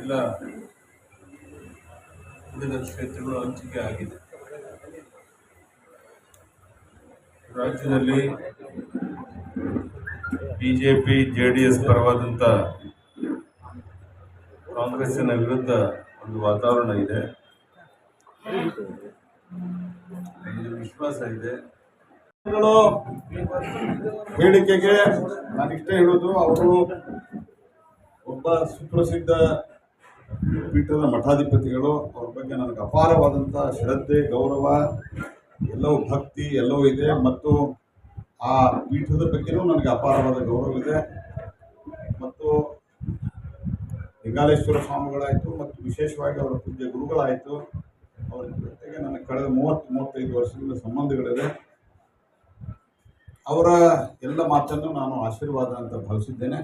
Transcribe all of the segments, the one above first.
ಎಲ್ಲ ಉಳಿದ ಕ್ಷೇತ್ರಗಳು ಹಂಚಿಕೆ ಆಗಿದೆ. ರಾಜ್ಯದಲ್ಲಿ ಬಿಜೆಪಿ ಜೆ ಡಿ ಎಸ್ ಪರವಾದಂಥ ಕಾಂಗ್ರೆಸ್ಸಿನ ವಿರುದ್ಧ ಒಂದು ವಾತಾವರಣ ಇದೆ. ವಿಶ್ವಾಸ ಇದೆ. ಹೇಳಿಕೆಗೆ ನಾನಿಷ್ಟೇ ಹೇಳೋದು ಅವರು ಒಬ್ಬ ಸುಪ್ರಸಿದ್ಧ ಪೀಠದ ಮಠಾಧಿಪತಿಗಳು, ಅವ್ರ ಬಗ್ಗೆ ನನಗೆ ಅಪಾರವಾದಂಥ ಶ್ರದ್ಧೆ, ಗೌರವ, ಎಲ್ಲವೂ ಭಕ್ತಿ, ಎಲ್ಲವೂ ಇದೆ. ಮತ್ತು ಆ ಪೀಠದ ಬಗ್ಗೆನೂ ನನಗೆ ಅಪಾರವಾದ ಗೌರವ ಇದೆ. ಮತ್ತು ಲಿಂಗಾಲೇಶ್ವರ ಸ್ವಾಮಿಗಳಾಯಿತು ಮತ್ತು ವಿಶೇಷವಾಗಿ ಅವರ ಪೂಜ್ಯ ಗುರುಗಳಾಯಿತು. ಅವರ ಜೊತೆಗೆ ನನಗೆ ಕಳೆದ ಮೂವತ್ತು, ಮೂವತ್ತೈದು ವರ್ಷದಿಂದ ಸಂಬಂಧಗಳಿದೆ ಅವರ ಎಲ್ಲ ಮಾತನ್ನು ನಾನು ಆಶೀರ್ವಾದ ಅಂತ ಭಾವಿಸಿದ್ದೇನೆ.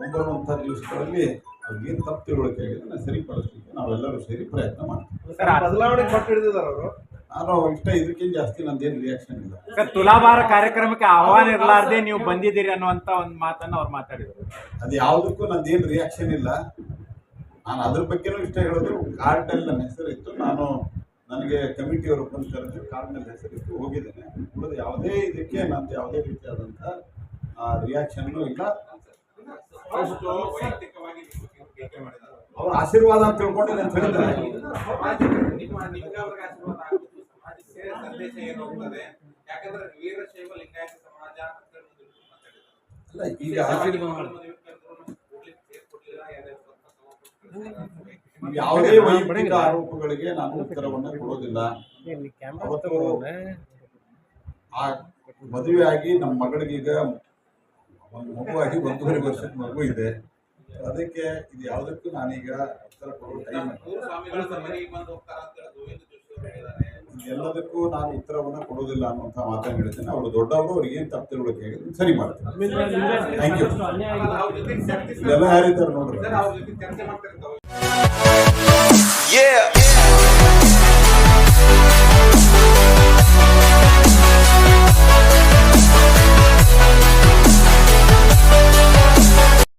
ಮುಂಬರುವಂಥ ದಿವಸಗಳಲ್ಲಿ ಅವ್ರಿಗೇನು ತಪ್ಪು ತಿಳುವಳಿಕೆ ಆಗಿದೆ ನಾನು ಸರಿಪಡಿಸ್ಲಿಕ್ಕೆ ನಾವೆಲ್ಲರೂ ಸೇರಿ ಪ್ರಯತ್ನ ಮಾಡ್ತೀವಿ ಬದಲಾವಣೆ ಕೊಟ್ಟು ಹಿಡಿದಿದ್ದಾರೆ ಅವರು ನಾನು ಇಷ್ಟ ಇದಕ್ಕಿಂತ ಜಾಸ್ತಿ ನಂದೇನು ರಿಯಾಕ್ಷನ್ ಇಲ್ಲ ಸರ್ ತುಲಾಭಾರ ಕಾರ್ಯಕ್ರಮಕ್ಕೆ ಆಹ್ವಾನ ಇರಲಾರ್ದೆ ನೀವು ಬಂದಿದ್ದೀರಿ ಅನ್ನುವಂತ ಒಂದು ಮಾತನ್ನ ಅವ್ರು ಮಾತಾಡಿದ್ರು ಅದು ಯಾವುದಕ್ಕೂ ನಂದೇನು ರಿಯಾಕ್ಷನ್ ಇಲ್ಲ ನಾನು ಅದ್ರ ಬಗ್ಗೆನೂ ಇಷ್ಟ ಹೇಳೋದು ಕಾರ್ಡ್ನಲ್ಲಿ ನನ್ನ ಹೆಸರಿತ್ತು ನಾನು ನನಗೆ ಕಮಿಟಿಯವರು ಬಂದು ಕರೆದು ಕಾರ್ಡ್ನಲ್ಲಿ ಹೆಸರಿತ್ತು ಹೋಗಿದ್ದೇನೆ ಉಳಿದ ಯಾವುದೇ ಇದಕ್ಕೆ ನಂದು ಯಾವುದೇ ರೀತಿಯಾದಂಥ ರಿಯಾಕ್ಷನ್ನು ಇಲ್ಲ ಅವ್ರ ಆಶೀರ್ವಾದ ಅಂತ ತಿಳ್ಕೊಂಡು ನಾನು ಹೇಳಿದ್ರೆ. ಅಲ್ಲ, ಈಗ. ಯಾವುದೇ ವೈಯಕ್ತಿಕ ಆರೋಪಗಳಿಗೆ ನಾನು ಉತ್ತರವನ್ನು ಕೊಡೋದಿಲ್ಲ ಮದುವೆ ಆಗಿ ನಮ್ಮ ಮಗಳಿಗೀಗ ಒಂದು ಮಗುವಾಗಿ ಒಂದೂವರೆ ವರ್ಷದ ಮಗು ಇದೆ ಅದಕ್ಕೆ ಇದು ಯಾವುದಕ್ಕೂ ನಾನೀಗ ಉತ್ತರ ಕೊಡೋ ಟೈಮ್ ಎಲ್ಲದಕ್ಕೂ ನಾನು ಉತ್ತರವನ್ನು ಕೊಡೋದಿಲ್ಲ ಅನ್ನುವಂಥ ಮಾತನ್ನು ಹೇಳ್ತೇನೆ ಅವರು ದೊಡ್ಡವರು ಅವ್ರಿಗೆ ಏನು ತಪ್ಪು ತಿಳುವಳಿಕೆ ಆಗಿದೆ ಸರಿ ಮಾಡ್ತೀನಿ. ಥ್ಯಾಂಕ್ ಯು ಅಲ್ಲ, ಅವ್ರ ಜೊತೆ ಚರ್ಚಿಸಿ ಇದೆಲ್ಲ ಯಾರಿದ್ದಾರೆ ನೋಡ್ರಿ.